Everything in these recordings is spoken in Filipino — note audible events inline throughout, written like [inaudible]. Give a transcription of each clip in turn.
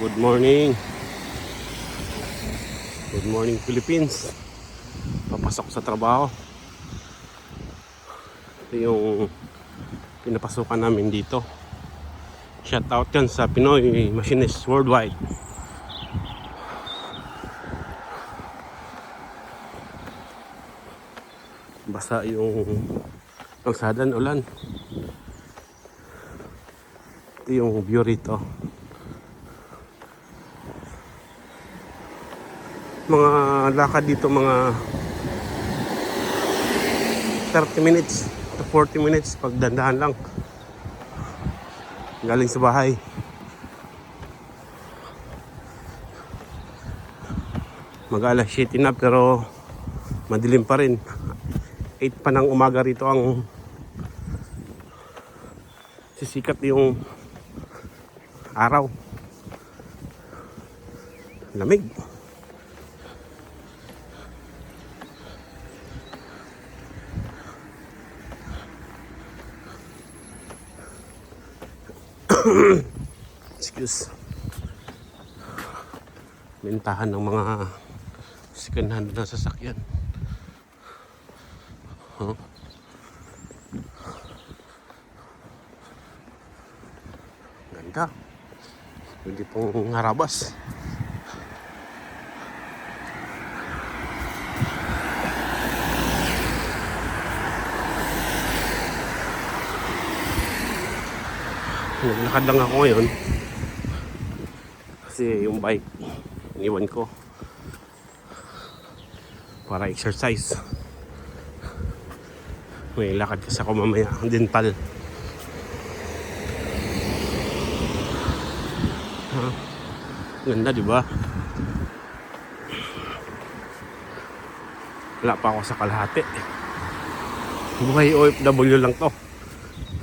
Good morning. Good morning Philippines. Papasok sa trabaho. Ito yung pinapasukan namin dito. Shout out yan sa Pinoy Machinists Worldwide. Basa yung kalsadan ulan. Ito yung view rito. Mga lakad dito mga 30 minutes to 40 minutes pag dandahan lang. Galing sa bahay. Mag alas 7 na pero madilim pa rin. 8 pa ng umaga rito ang sisikat yung araw. Lamig [coughs] excuse. Mintahan ng mga second hand na sasakyan. Huh? ganda. Pwede pong harabas naglakad lang ako ngayon. Kasi yung bike iniwan ko. Para exercise. May lakad kasi ako mamaya dental. Ha? ganda di ba? Wala pa ako sa kalahati. Buhay OFW lang to.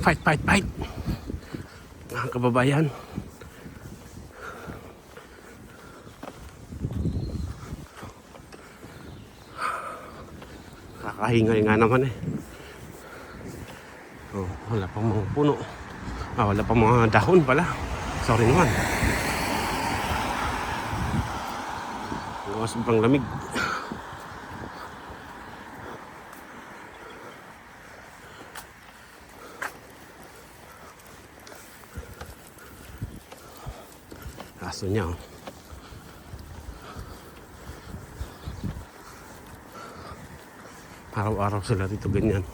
Fight fight fight mga kababayan. Kakahingal nga naman eh. Oh, wala pang mga puno. Ah, wala pang mga dahon pala. Sorry naman. Oh, sobrang lamig. Aso niya oh. Araw-araw sila dito ganyan.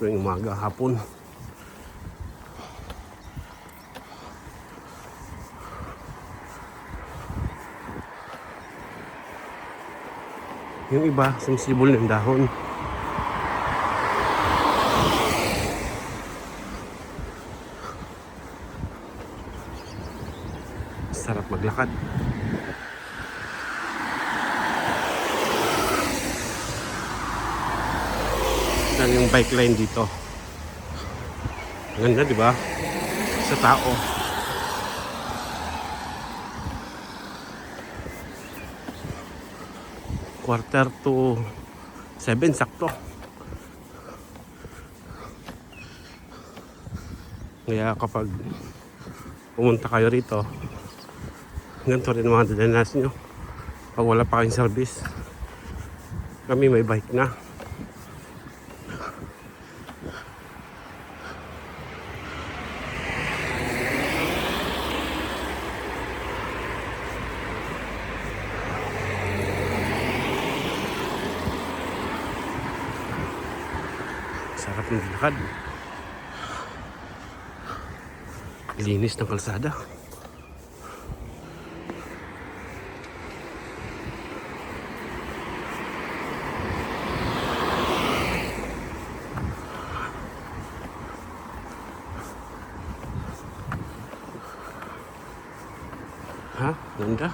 Tuwing umaga, hapon. Yung iba, sumisibol ng dahon. Sarap maglakad. Yan yung bike lane dito. Ganda, di ba? Sa tao. Quarter to seven, sakto. Kaya kapag pumunta kayo rito, ganito rin mga nyo. Pag wala pa kayong service, kami may bike na. Sarap ng lakad. Linis ng kalsada. Ha? Ganda.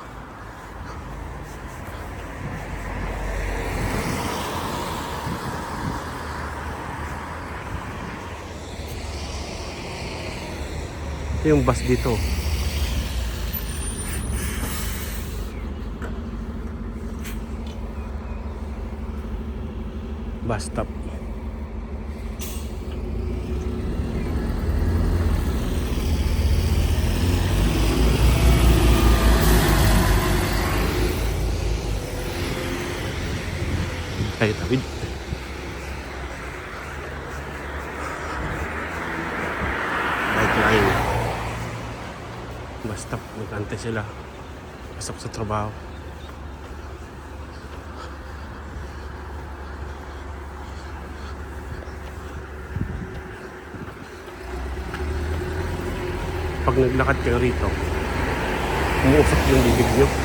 Ito yung bus dito. Bus stop. kay David. Bike line. Basta nagante sila. Pasok sa trabaho. Pag naglakad kayo rito, umuusok yung bibig nyo.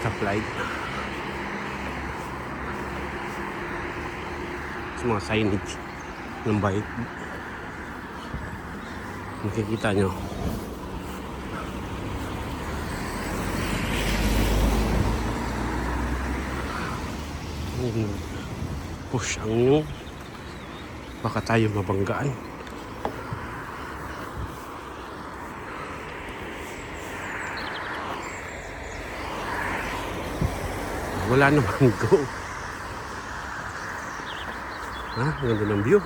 Stoplight. Sa mga signage ng bike. Makikita nyo. Yung push ang nyo. Baka tayo mabanggaan. Wala naman [laughs] go. Ha? Ganda ng view.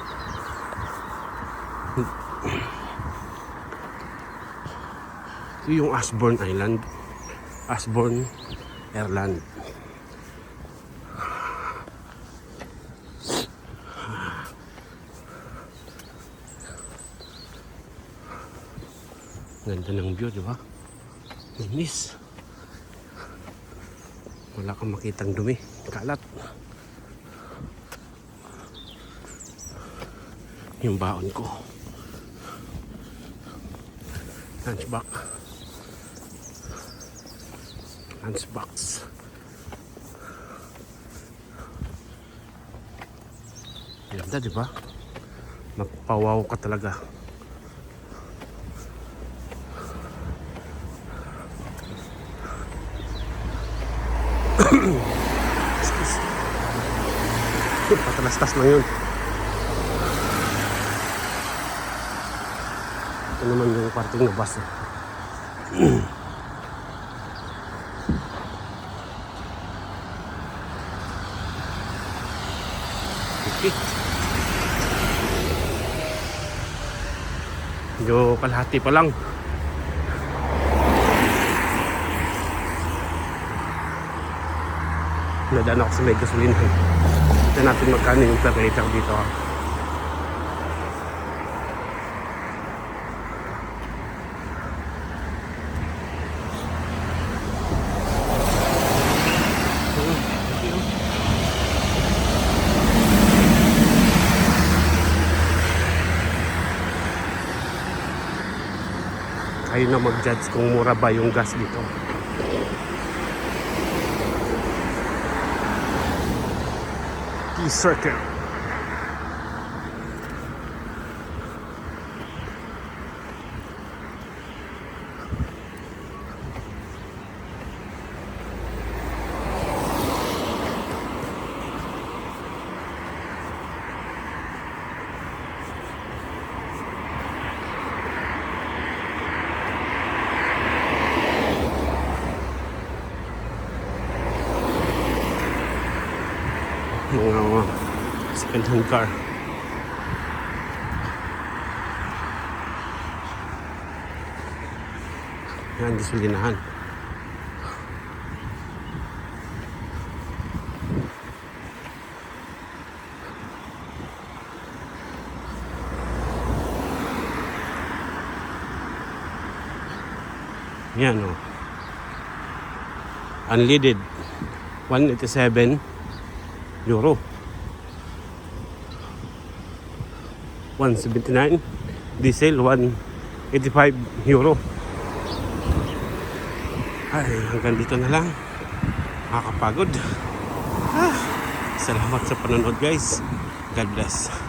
Ito yung Ashbourne Island. Ashbourne Airland. Ganda ng view, di ba? Linis. Wala kang makitang dumi. Kalat. Yung baon ko. Lunchbox. Lunchbox. Ganda, di ba? Mapawaw ka talaga. Patalastas lang yun. Ito naman yung parting na bus. eh. [clears throat] Okay. Medyo kalahati pa lang. Nadaan ako sa may gasolinahan. Tignan natin magkano yung per liter dito. ah. Kayo na mag-judge kung mura ba yung gas dito. Circuit. Hand car. Yan, gasolinahan. Yan o. Oh. Unleaded. 187 euro. 179 diesel 185 euro. Ay hanggang dito na lang. Nakakapagod. Ah, salamat sa panonood guys. God bless